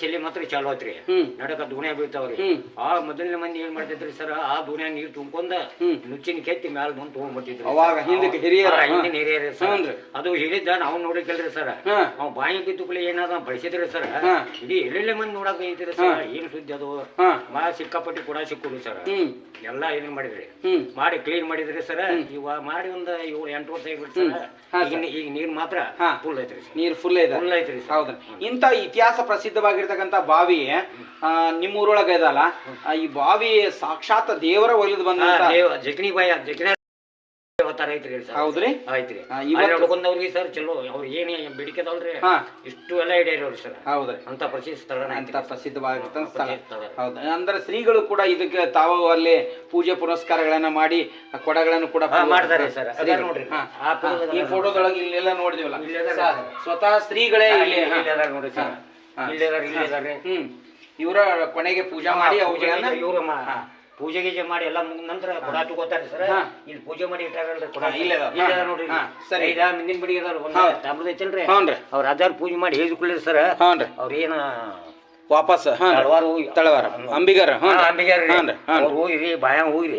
ಶೆಲ್ಲಿ ಮಾತ್ರ ಚಾಲು ಹ್ಮ್. ನಡಕ ದೋಣಿ ಬೀಳ್ತಾವ್ರಿ. ಆ ಮೊದಲನೇ ಮಂದಿ ಏನ್ ಮಾಡ್ತಿದ್ರಿ ಸರ್ ಆ ದೋಣಿಯಾಗ ನೀರ್ ತುಂಬ್ಕೊಂಡ. ನುಚ್ಚಿನ ಕೆತ್ತಿ ಮ್ಯಾಲ ಬಂದು ತಗೊಂಡ್ಬಿಟ್ಟಿದ್ರಿ ಅವಾಗ ಹಿಂದಕ್ಕೆ ಹಿರಿಯರ. ಹಿಂದಿನ ಹಿರಿಯರ ಸರ್. ಅದು ಹೇಳಿದ್ದ ನಾವು ನೋಡಿಕಲ್ರಿ ಸರ್. ಅವ್ ಬಾಯಿ ಬಿದ್ದು ಕೂಡ ಏನಾದ ಬಳಸಿದ್ರಿ ಸರ್. ಇಡೀ ಎಲ್ಲೆಲ್ಲ ಮಂದಿ ನೋಡಕ್ ಐತ್ರಿ ಸರ್. ಏನ್ ಸುದ್ದಿ ಅದು? ಮಾ ಸಿಕ್ಕಾಪಟ್ಟಿ ಕೂಡ ಸಿಕ್ಕುದು ಸರ್. ಎಲ್ಲಾ ಏನ್ ಮಾಡಿದ್ರಿ? ಮಾಡಿ ಕ್ಲೀನ್ ಮಾಡಿದ್ರಿ ಸರ್. ಇವ ಮಾಡಿ ಒಂದ್ ಏಳು ಎಂಟು ವರ್ಷ ಆಗ್ಬಿಟ್ಟು ಸರ್. ಈಗ ನೀರ್ ಮಾತ್ರ ಫುಲ್ ಐತ್ರಿ ನೀರ್ ಫುಲ್ ಫುಲ್ ಐತ್ರಿ ಇಂತ ಹೌದ್ರಿ ಇತಿಹಾಸ ಪ್ರಸಿದ್ಧವಾಗಿರ್ತಕ್ಕಂಥ ಬಾವಿ ಆ, ನಿಮ್ಮ ಊರೊಳಗೆ ಇದಲ್ಲ ಈ ಬಾವಿ ಸಾಕ್ಷಾತ್ ದೇವರ ಒಲಿದು ಬಂದ ಜಕ್ನಿ ಬಾಯ ಜಗಣಿ ಅವತಾರ ಐತ್ರಿ ಹೌದ್ರಿ? ಐತ್ರಿ ನೋಡ್ಕೊಂಡವ್ರಿಗೆ ಸರ್ ಚಲೋ ಅವ್ರ ಏನ್ ಬೇಡಿಕೆದಲ್ರಿ ಇಷ್ಟು ಎಲ್ಲ ಇಡೇರವ್ರಿ ಸರ್. ಹೌದ್ರಿ. ಅಂತ ಪ್ರಸಿದ್ಧ ಸ್ಥಳ ಅಂತ ಪ್ರಸಿದ್ಧವಾಗಿರ್ತಕ್ಕಂಥ ಸ್ಥಳ. ಹೌದು. ಅಂದ್ರೆ ಶ್ರೀಗಳು ಕೂಡ ಇದಕ್ಕೆ ತಾವು ಅಲ್ಲಿ ಪೂಜೆ ಪುನಸ್ಕಾರಗಳನ್ನ ಮಾಡಿ ಕೊಡಗಳನ್ನು ಕೂಡ ಮಾಡ್ತಾರೆ ಸರ್. ಅದೇ ನೋಡ್ರಿ. ಈ ಫೋಟೋದೊಳಗೆ ಇಲ್ಲೆಲ್ಲ ನೋಡಿದಿವಲ್ಲ. ಸ್ವತಃ ಶ್ರೀಗಳೇ ಇಲ್ಲಿ. ನೋಡ್ರಿ ಸರ್. ಹಾ. ಇಲ್ಲಿ ಅದಾರ ಹ್ಮ್. ಇವರ ಕೊನೆಗೆ ಪೂಜಾ ಮಾಡಿ ಅವುಗಳನ್ನ ಇವ್ರು ಪೂಜೆ ಗೀಜೆ ಮಾಡಿ ಎಲ್ಲ ಮುಗಿದ ನಂತರ ಕೊಡ ತಗೋತಾರೆ ಸರ್. ಇಲ್ಲಿ ಪೂಜೆ ಮಾಡಿ ಇಟ್ಟಾರಲ್ರಿ ಕೊಡ ಇಲ್ಲೇ ನೋಡ್ರಿ ಸರಿ. ಇದ ಮುಂದಿನ ಬಿಡಿ ಅದಾರ ಒಂದು ತಾಮ್ರದ ಐತಲ್ರಿ ಅವ್ರ ಅದಾರ ಪೂಜೆ ಮಾಡಿ ಹೇಳಿದ್ಕೊಳ್ಳಿ ಸರ್. ಹ್ಞೂನ್ರಿ ಅವ್ರ ಏನ ವಾಪಸ್ ತಳವಾರ ಹೋಗಿ ತಳವಾರ. ಅಂಬಿಗರ ಹ್ಞೂ ರೀ. ಹ್ಞೂ ಹೋಗಿರಿ ಬಾಯ ಹೋಗಿರಿ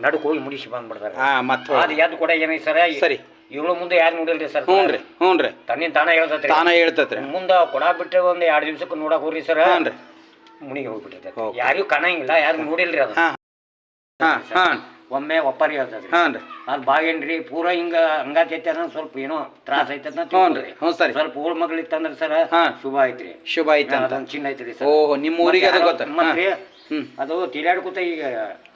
ನಡಕ್ ಹೋಗಿ ಮುಡಿಸಿ ಬಂದ್ಬಿಡ್ತಾರೆ. ಮತ್ತೆ ಅದು ಎದ್ದು ಕೊಡ ಏನೈತಿ ಸರ್? ಸರಿ. ಇವಳು ಮುಂದೆ ಯಾರು ನೋಡಿಲ್ರಿ ಸರ್? ಹ್ಞೂನ್ರಿ ಹ್ಞೂನ್ರಿ ತನ್ನ ತಾನ ಹೇಳ್ತತ್ರಿ. ತಾನ ಹೇಳ್ತತ್ರಿ. ಮುಂದ ಕೊಡ ಬಿಟ್ಟರೆ ಒಂದು ಎರಡು ದಿವ್ಸಕ್ಕೆ ನೋಡಕ್ ಹೋಗ್ರಿ ಸರ್. ಹ್ಞೂನ್ರಿ ಮುನಿಗೆ ಹೋಗ್ಬಿಟ್ಟೈತೆ ಹೋಗ್. ಯಾರಿಗೂ ಕಾಣಂಗಿಲ್ಲ ಯಾರು ನೋಡಿಲ್ರಿ ಅದು. ಹಾಂ. ಹಾ ಹಾ. ಒಮ್ಮೆ ಒಪ್ಪರಿ ಹೇಳ್ತದ್ರಿ ಹಾನ್ರಿ ಅದು ಬಾಗೇನ್ರಿ ಪೂರ ಹಿಂಗ ಹಂಗಾತೈತೆ ಅನ್ನೋ ಸ್ವಲ್ಪ ಏನೋ ತ್ರಾಸ ಐತೆ ಅಂತ ಹ್ಞೂನ್ರಿ ಹ್ಞೂ ಸರಿ. ಸ್ವಲ್ಪ ಊರ್ ಮಗಳಿತ್ತಂದ್ರೆ ಸರ್ ಹಾ. ಶುಭ ಐತ್ರಿ. ಶುಭ ಐತಂತ. ಅದೊಂದ್ ಚಿನ್ನ ಐತ್ರಿ ಸರ್. ಓಹೋ ನಿಮ್ಮ ಊರಿಗೆ ಅದು ಗೊತ್ತ? ಹ್ಮ್ ಅದು ತಿರ್ಯಾಡ್ಕೊತ ಈಗ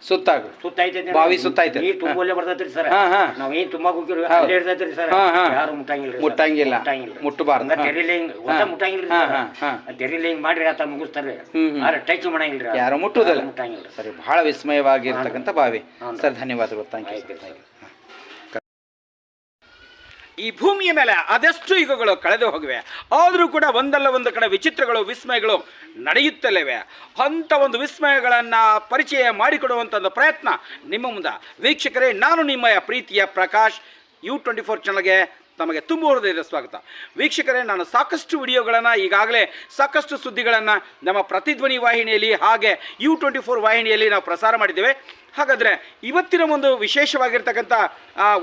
ಸುತ್ತಾಗ ಸುತ್ತ ಐತೈತಿ ಬಾವಿ ಸುತ್ತ ಐತೆ. ನೀರ್ ತುಂಬಲ್ಲೇ ಬರ್ತೈತ್ರಿ ಸರ್ ಹಾ ಹಾ ನಾವ್ ಏನ್ ತುಂಬಾ ಹೋಗಿರಿ. ಅಲ್ಲೇ ಇರ್ತೈತ್ರಿ ಸರ್ ಹಾ, ಹಾ. ಯಾರು ಮುಟ್ಟಂಗಿಲ್ರಿ ಮುಟ್ಟಂಗಿಲ್ಲ. ಮುಟ್ಟಂಗಿಲ್ಲ ಮುಟ್ಟಬಾರ್ದು. ಹಾ. ತೆರಿಲೆ ಹಿಂಗ್ ಮುಟ್ಟಂಗಿಲ್ಲ ಹಾ. ಮುಟ್ಟಂಗಿಲ್ರಿ ಹಾ, ಸರ್. ಹಾ, ಹಾ. ಆ ತೆರಿಲೆ ಹಿಂಗ್ ಮಾಡ್ರಿ ಆತ ಮುಗಿಸ್ತಾರ್ರಿ ಹ್ಮ್, ಹ್ಮ್. ಆದ್ರೆ ಟಚ್ ಮಾಡಂಗಿಲ್ರಿ ಯಾರು ಮುಟ್ಟುದಿಲ್ಲ ಮುಟ್ಟಂಗಿಲ್ಲ ಮುಟ್ಟಂಗಿಲ್ರಿ ಸರಿ ಬಹಳ ವಿಸ್ಮಯವಾಗಿರ್ತಕ್ಕಂಥ ಬಾವಿ ಹೌದು. ಸರ್ ಧನ್ಯವಾದಗಳು ಥ್ಯಾಂಕ್ ಯು ಆಯ್ತು. ಈ ಭೂಮಿಯ ಮೇಲೆ ಅದೆಷ್ಟು ಯುಗಗಳು ಕಳೆದು ಹೋಗಿವೆ. ಆದರೂ ಕೂಡ ಒಂದಲ್ಲ ಒಂದು ಕಡೆ ವಿಚಿತ್ರಗಳು, ವಿಸ್ಮಯಗಳು ನಡೆಯುತ್ತಲೇವೆ. ಅಂಥ ಒಂದು ವಿಸ್ಮಯಗಳನ್ನು ಪರಿಚಯ ಮಾಡಿಕೊಡುವಂಥ ಒಂದು ಪ್ರಯತ್ನ ನಿಮ್ಮ ಮುಂದೆ. ವೀಕ್ಷಕರೇ, ನಾನು ನಿಮ್ಮಯ ಪ್ರೀತಿಯ ಪ್ರಕಾಶ್ ಯು ಟ್ವೆಂಟಿ ಫೋರ್ ಚಾನಲ್ಗೆ ತಮಗೆ ತುಂಬ ಹೃದಯದ ಸ್ವಾಗತ. ವೀಕ್ಷಕರೇ, ನಾನು ಸಾಕಷ್ಟು ವಿಡಿಯೋಗಳನ್ನು ಈಗಾಗಲೇ ಸಾಕಷ್ಟು ಸುದ್ದಿಗಳನ್ನು ನಮ್ಮ ಪ್ರತಿಧ್ವನಿ ವಾಹಿನಿಯಲ್ಲಿ ಹಾಗೆ ಯು ಟ್ವೆಂಟಿ ಫೋರ್ ವಾಹಿನಿಯಲ್ಲಿ ನಾವು ಪ್ರಸಾರ ಮಾಡಿದ್ದೇವೆ. ಹಾಗಾದರೆ ಇವತ್ತಿನ ಒಂದು ವಿಶೇಷವಾಗಿರ್ತಕ್ಕಂಥ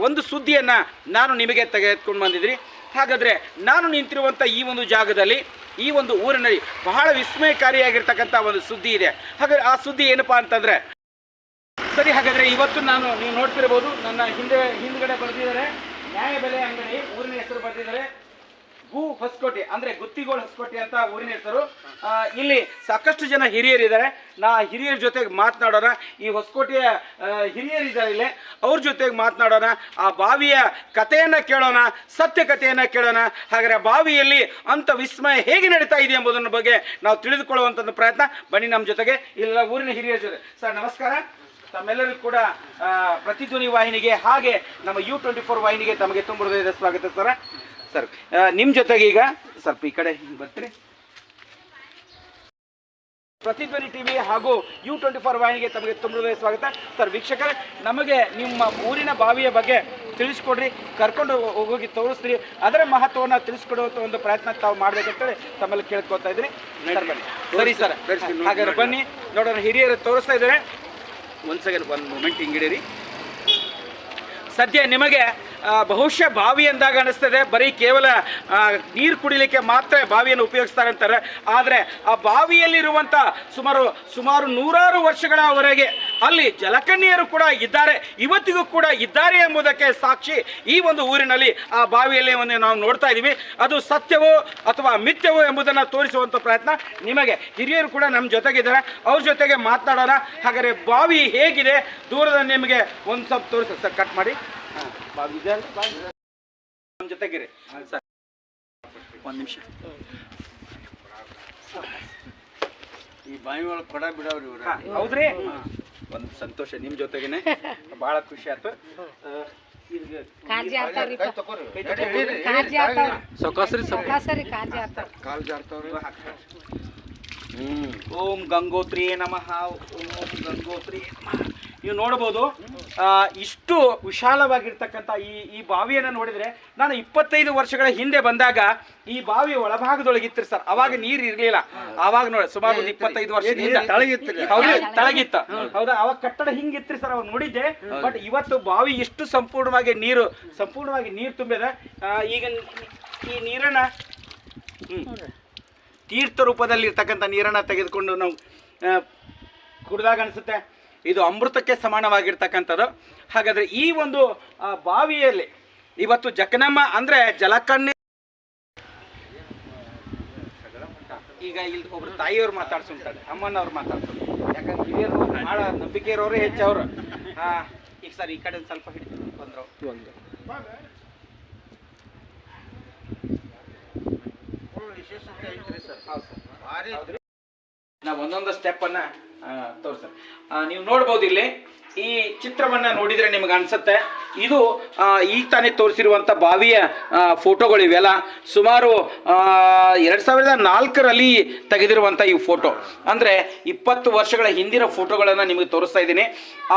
ಒಂದು ಸುದ್ದಿಯನ್ನು ನಾನು ನಿಮಗೆ ತೆಗೆದುಕೊಂಡು ಬಂದಿದ್ದೀನಿ. ಹಾಗಾದರೆ ನಾನು ನಿಂತಿರುವಂಥ ಈ ಒಂದು ಜಾಗದಲ್ಲಿ, ಈ ಒಂದು ಊರಿನಲ್ಲಿ ಬಹಳ ವಿಸ್ಮಯಕಾರಿಯಾಗಿರ್ತಕ್ಕಂಥ ಒಂದು ಸುದ್ದಿ ಇದೆ. ಹಾಗಾದರೆ ಆ ಸುದ್ದಿ ಏನಪ್ಪಾ ಅಂತಂದರೆ, ಸರಿ, ಹಾಗಾದರೆ ಇವತ್ತು ನಾನು ನೀವು ನೋಡ್ತಿರ್ಬೋದು, ನನ್ನ ಹಿಂದೆ, ಹಿಂದ್ಗಡೆ ಬರೆದಿದ್ದಾರೆ. ನ್ಯಾಯಬೆಲೆ ಅಂಗಡಿ ಊರಿನ ಹೆಸರು ಬರೆದಿದ್ದಾರೆ. ಗು ಹೊಸಕೋಟೆ, ಅಂದ್ರೆ ಗುತ್ತಿಗೋಳ್ ಹೊಸಕೋಟೆ ಅಂತ ಊರಿನ ಹೆಸರು. ಇಲ್ಲಿ ಸಾಕಷ್ಟು ಜನ ಹಿರಿಯರಿದ್ದಾರೆ. ನಾ ಹಿರಿಯರ ಜೊತೆಗೆ ಮಾತನಾಡೋಣ. ಈ ಹೊಸಕೋಟೆಯ ಹಿರಿಯರಿದ್ದಾರೆ ಇಲ್ಲಿ. ಅವ್ರ ಜೊತೆಗೆ ಮಾತನಾಡೋಣ. ಆ ಬಾವಿಯ ಕಥೆಯನ್ನ ಕೇಳೋಣ, ಸತ್ಯ ಕಥೆಯನ್ನ ಕೇಳೋಣ. ಹಾಗಾದ್ರೆ ಬಾವಿಯಲ್ಲಿ ಅಂತ ವಿಸ್ಮಯ ಹೇಗೆ ನಡೀತಾ ಇದೆ ಎಂಬುದನ್ನ ಬಗ್ಗೆ ನಾವು ತಿಳಿದುಕೊಳ್ಳುವಂತ ಪ್ರಯತ್ನ. ಬನ್ನಿ ನಮ್ಮ ಜೊತೆಗೆ. ಇಲ್ಲ ಊರಿನ ಹಿರಿಯರ ಜೊತೆ. ಸರ್, ನಮಸ್ಕಾರ. ತಮ್ಮೆಲ್ಲರಿಗೂ ಕೂಡ ಪ್ರತಿಧ್ವನಿ ವಾಹಿನಿಗೆ ಹಾಗೆ ನಮ್ಮ ಯು ಟ್ವೆಂಟಿ ಫೋರ್ ವಾಹಿನಿಗೆ ತಮಗೆ ತುಂಬ ಹೃದಯದ ಸ್ವಾಗತ ಸರ್. ಸರ್ ನಿಮ್ಮ ಜೊತೆಗೆ ಈಗ ಸ್ವಲ್ಪ ಈ ಕಡೆ ಹಿಂಗೆ ಬರ್ತೀರಿ. ಪ್ರತಿಧ್ವನಿ ಟಿವಿ ಹಾಗೂ ಯು ಟ್ವೆಂಟಿ ಫೋರ್ ವಾಹಿನಿಗೆ ತಮಗೆ ತುಂಬ ಹೃದಯ ಸ್ವಾಗತ. ಸರ್ ವೀಕ್ಷಕರೇ ನಮಗೆ ನಿಮ್ಮ ಊರಿನ ಬಾವಿಯ ಬಗ್ಗೆ ತಿಳಿಸ್ಕೊಡ್ರಿ ಕರ್ಕೊಂಡು ಹೋಗಿ ತೋರಿಸ್ರಿ. ಅದರ ಮಹತ್ವವನ್ನು ತಿಳಿಸ್ಕೊಡುವಂಥ ಒಂದು ಪ್ರಯತ್ನ ತಾವು ಮಾಡ್ಬೇಕಂತೇಳಿ ತಮ್ಮಲ್ಲಿ ಕೇಳ್ಕೊತಾ ಇದ್ರಿ ಸರಿ ಸರ್ ಹಾಗಾದ್ರೆ ಬನ್ನಿ. ನೋಡೋಣ ಹಿರಿಯರು ತೋರಿಸ್ತಾ ಇದ್ದಾರೆ. ಒಂದು ಸೆಕೆಂಡ್ ಒಂದು ಮೂಮೆಂಟ್ ಹಿಂಗಿಡಿರಿ. ಸದ್ಯ ನಿಮಗೆ ಬಹುಶಃ ಬಾವಿ ಅಂದಾಗ ಅನಿಸ್ತದೆ, ಬರೀ ಕೇವಲ ನೀರು ಕುಡಿಲಿಕ್ಕೆ ಮಾತ್ರ ಬಾವಿಯನ್ನು ಉಪಯೋಗಿಸ್ತಾರೆ ಅಂತಾರೆ. ಆದರೆ ಆ ಬಾವಿಯಲ್ಲಿರುವಂಥ ಸುಮಾರು ಸುಮಾರು ನೂರಾರು ವರ್ಷಗಳವರೆಗೆ ಅಲ್ಲಿ ಜಲಕನ್ಯರು ಕೂಡ ಇದ್ದಾರೆ, ಇವತ್ತಿಗೂ ಕೂಡ ಇದ್ದಾರೆ ಎಂಬುದಕ್ಕೆ ಸಾಕ್ಷಿ ಈ ಒಂದು ಊರಿನಲ್ಲಿ ಆ ಬಾವಿಯಲ್ಲಿ ಒಂದು ನಾವು ನೋಡ್ತಾ ಇದ್ದೀವಿ. ಅದು ಸತ್ಯವೋ ಅಥವಾ ಮಿಥ್ಯವೋ ಎಂಬುದನ್ನು ತೋರಿಸುವಂಥ ಪ್ರಯತ್ನ ನಿಮಗೆ ಹಿರಿಯರು ಕೂಡ ನಮ್ಮ ಜೊತೆಗಿದ್ದಾರೆ. ಅವ್ರ ಜೊತೆಗೆ ಮಾತನಾಡೋಣ. ಹಾಗಾದರೆ ಬಾವಿ ಹೇಗಿದೆ? ದೂರದ ನಿಮಗೆ ಒಂದು ಸ್ವಲ್ಪ ತೋರಿಸ ಸರ್ ಕಟ್ ಮಾಡಿ. ಹಾಂ. ನಮ್ಮ ಜೊತೆಗಿರಿ ಸರ್. ಒಂದು ನಿಮಿಷ. ಈ ಬಾವಿ ಒಳಗೆ ಕೊಡ ಬಿಡವ್ರಿ ಇವ್ರ. ಹಾಂ ಹೌದ್ರಿ? ಒಂದು ಸಂತೋಷ ನಿಮ್ಮ ಜೊತೆಗೇನೆ. ಭಾಳ ಖುಷಿ ಆಯ್ತು. ಓಂ ಗಂಗೋತ್ರಿಯೇ ನಮಃ. ಓಂ ಗಂಗೋತ್ರಿಯೇ ನಮಃ. ನೀವು ನೋಡಬಹುದು ಆ, ಇಷ್ಟು ವಿಶಾಲವಾಗಿರ್ತಕ್ಕಂಥ ಈ ಈ ಬಾವಿಯನ್ನು ನೋಡಿದ್ರೆ ನಾನು ಇಪ್ಪತ್ತೈದು ವರ್ಷಗಳ ಹಿಂದೆ ಬಂದಾಗ ಈ ಬಾವಿ ಒಳಭಾಗದೊಳಗಿತ್ತು ಸರ್. ಅವಾಗ ನೀರು ಇರಲಿಲ್ಲ. ಅವಾಗ ನೋಡಿ ಸುಮಾರು ಒಂದು ಇಪ್ಪತ್ತೈದು ವರ್ಷ ತಳಗಿತ್ತು ಹೌದು ಅವಾಗ ಕಟ್ಟಡ ಹಿಂಗಿತ್ತು ಸರ್ ಅವಾಗ ನೋಡಿದ್ದೆ. ಬಟ್ ಇವತ್ತು ಬಾವಿ ಎಷ್ಟು ಸಂಪೂರ್ಣವಾಗಿ ನೀರು ಸಂಪೂರ್ಣವಾಗಿ ನೀರು ತುಂಬಿದೆ. ಈಗ ಈ ನೀರನ್ನ. ತೀರ್ಥ ರೂಪದಲ್ಲಿ ಇರ್ತಕ್ಕಂಥ ನೀರನ್ನ ತೆಗೆದುಕೊಂಡು ನಾವು ಕುಡ್ದಾಗ ಅನಿಸುತ್ತೆ. ಇದು ಅಮೃತಕ್ಕೆ ಸಮಾನವಾಗಿರ್ತಕ್ಕಂಥದ್ದು. ಹಾಗಾದ್ರೆ ಈ ಒಂದು ಬಾವಿಯಲ್ಲಿ ಇವತ್ತು ಜಕನಮ್ಮ ಅಂದ್ರೆ ಜಲಕನ್ಯೆ ಈಗ ಇಲ್ಲಿ ಒಬ್ರು ತಾಯಿಯವ್ರು ಮಾತಾಡ್ಸುಂತಾರೆ ಅಮ್ಮನವ್ರು ಮಾತಾಡ್ತಾರೆ ಯಾಕಂದ್ರೆ ಹಿರಿಯರು ಭಾಳ ನಂಬಿಕೆ ಇರೋರೇ ಹೆಚ್ಚವರು. ಹಾಂ ಈಗ ಸರ್ ಈ ಕಡೆ ಒಂದ್ ಸ್ವಲ್ಪ ಹಿಡಿದು ಬಂದ್ರು. ನಾವು ಒಂದೊಂದು ಸ್ಟೆಪ್ ಅನ್ನ ತೋರಿಸ. ನೀವು ನೋಡ್ಬೋದು ಇಲ್ಲಿ ಈ ಚಿತ್ರವನ್ನ ನೋಡಿದ್ರೆ ನಿಮ್ಗೆ ಅನ್ಸುತ್ತೆ. ಇದು ಈಗ ತಾನೇ ತೋರಿಸಿರುವಂಥ ಬಾವಿಯ ಫೋಟೋಗಳಿವೆಲ್ಲ. ಸುಮಾರು ಎರಡು ಸಾವಿರದ ನಾಲ್ಕರಲ್ಲಿ ತೆಗೆದಿರುವಂಥ ಈ ಫೋಟೋ. ಅಂದರೆ ಇಪ್ಪತ್ತು ವರ್ಷಗಳ ಹಿಂದಿನ ಫೋಟೋಗಳನ್ನು ನಿಮಗೆ ತೋರಿಸ್ತಾ ಇದ್ದೀನಿ.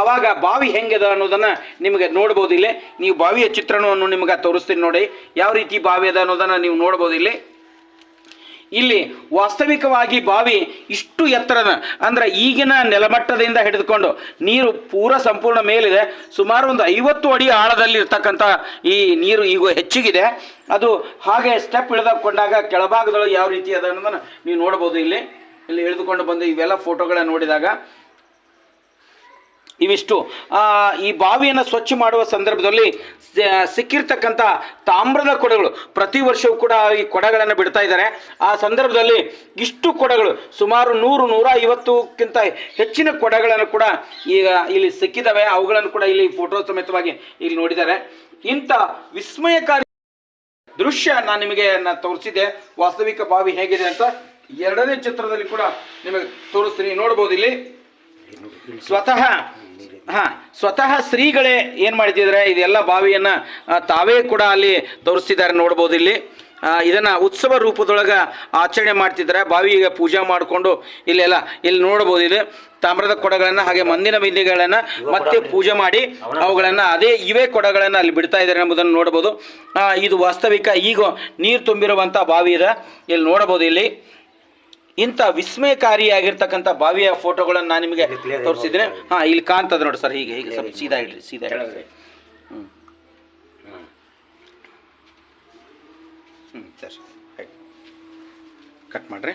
ಆವಾಗ ಬಾವಿ ಹೆಂಗಿದೆ ಅನ್ನೋದನ್ನು ನಿಮಗೆ ನೋಡ್ಬೋದು ಇಲ್ಲಿ. ನೀವು ಬಾವಿಯ ಚಿತ್ರಣವನ್ನು ನಿಮಗೆ ತೋರಿಸ್ತೀನಿ ನೋಡಿ. ಯಾವ ರೀತಿ ಬಾವಿ ಅದ ಅನ್ನೋದನ್ನು ನೀವು ನೋಡ್ಬೋದು ಇಲ್ಲಿ. ಇಲ್ಲಿ ವಾಸ್ತವಿಕವಾಗಿ ಬಾವಿ ಇಷ್ಟು ಎತ್ತರದ, ಅಂದ್ರೆ ಈಗಿನ ನೆಲಮಟ್ಟದಿಂದ ಹಿಡಿದುಕೊಂಡು ನೀರು ಪೂರ ಸಂಪೂರ್ಣ ಮೇಲಿದೆ. ಸುಮಾರು ಒಂದು ಐವತ್ತು ಅಡಿ ಆಳದಲ್ಲಿ ಇರ್ತಕ್ಕಂಥ ಈ ನೀರು ಈಗ ಹೆಚ್ಚಿಗಿದೆ. ಅದು ಹಾಗೆ ಸ್ಟೆಪ್ ಇಳಿದುಕೊಂಡಾಗ ಕೆಳಭಾಗದೊಳಗೆ ಯಾವ ರೀತಿ ಅದ ಅನ್ನೋದನ್ನು ನೀವು ನೋಡ್ಬೋದು ಇಲ್ಲಿ. ಇಲ್ಲಿ ಇಳಿದುಕೊಂಡು ಬಂದು ಇವೆಲ್ಲ ಫೋಟೋಗಳನ್ನ ನೋಡಿದಾಗ ಇವಿಷ್ಟು. ಆ, ಈ ಬಾವಿಯನ್ನು ಸ್ವಚ್ಛ ಮಾಡುವ ಸಂದರ್ಭದಲ್ಲಿ ಸಿಕ್ಕಿರ್ತಕ್ಕಂಥ ತಾಮ್ರದ ಕೊಡಗಳು. ಪ್ರತಿ ವರ್ಷವೂ ಕೂಡ ಈ ಕೊಡಗಳನ್ನು ಬಿಡ್ತಾ ಇದ್ದಾರೆ. ಆ ಸಂದರ್ಭದಲ್ಲಿ ಇಷ್ಟು ಕೊಡಗಳು ಸುಮಾರು ನೂರು ನೂರ ಐವತ್ತಕ್ಕಿಂತ ಹೆಚ್ಚಿನ ಕೊಡಗಳನ್ನು ಕೂಡ ಈಗ ಇಲ್ಲಿ ಸಿಕ್ಕಿದ್ದಾವೆ ಅವುಗಳನ್ನು ಕೂಡ ಇಲ್ಲಿ ಫೋಟೋ ಸಮೇತವಾಗಿ ಇಲ್ಲಿ ನೋಡಿದ್ದಾರೆ. ಇಂಥ ವಿಸ್ಮಯಕಾರಿ ದೃಶ್ಯ ನಾನು ನಿಮಗೆ ನಾನು ತೋರಿಸಿದ್ದೆ. ವಾಸ್ತವಿಕ ಬಾವಿ ಹೇಗಿದೆ ಅಂತ ಎರಡನೇ ಚಿತ್ರದಲ್ಲಿ ಕೂಡ ನಿಮಗೆ ತೋರಿಸ್ತೀನಿ. ನೋಡ್ಬೋದು ಇಲ್ಲಿ. ಸ್ವತಃ ಹಾ ಸ್ವತಃ ಶ್ರೀಗಳೇ ಏನು ಮಾಡಿದ್ರೆ ಇದೆಲ್ಲ ಬಾವಿಯನ್ನ ತಾವೇ ಕೂಡ ಅಲ್ಲಿ ತೋರಿಸ್ತಿದ್ದಾರೆ ನೋಡ್ಬೋದು ಇಲ್ಲಿ. ಇದನ್ನ ಉತ್ಸವ ರೂಪದೊಳಗೆ ಆಚರಣೆ ಮಾಡ್ತಿದ್ರೆ ಬಾವಿಗೆ ಪೂಜೆ ಮಾಡಿಕೊಂಡು ಇಲ್ಲೆಲ್ಲ ಇಲ್ಲಿ ನೋಡ್ಬೋದು ಇದು. ತಾಮ್ರದ ಕೊಡಗಳನ್ನು ಹಾಗೆ ಮಂದಿನ ಬಿಂದಿಗಳನ್ನ ಮತ್ತೆ ಪೂಜೆ ಮಾಡಿ ಅವುಗಳನ್ನು ಅದೇ ಇವೇ ಕೊಡಗಳನ್ನು ಅಲ್ಲಿ ಬಿಡ್ತಾ ಇದ್ದಾರೆ ಎಂಬುದನ್ನು ನೋಡ್ಬೋದು. ಇದು ವಾಸ್ತವಿಕ ಈಗ ನೀರು ತುಂಬಿರುವಂಥ ಬಾವಿ ಇದೆ. ಇಲ್ಲಿ ನೋಡ್ಬೋದು ಇಲ್ಲಿ. ಇಂಥ ವಿಸ್ಮಯಕಾರಿಯಾಗಿರ್ತಕ್ಕಂಥ ಬಾವಿಯ ಫೋಟೋಗಳನ್ನು ನಾನು ನಿಮಗೆ ತೋರಿಸಿದ್ರೆ ಹಾಂ ಇಲ್ಲಿ ಕಾಣ್ತದೆ ನೋಡಿ ಸರ್ ಹೀಗೆ ಹೀಗೆ ಸ್ವಲ್ಪ ಸೀದಾ ಇಡ್ರಿ ಸೀದಾ ಇಡ್ರಿ. ಹ್ಞೂ ಹ್ಞೂ ಸರಿ ಕಟ್ ಮಾಡಿರಿ.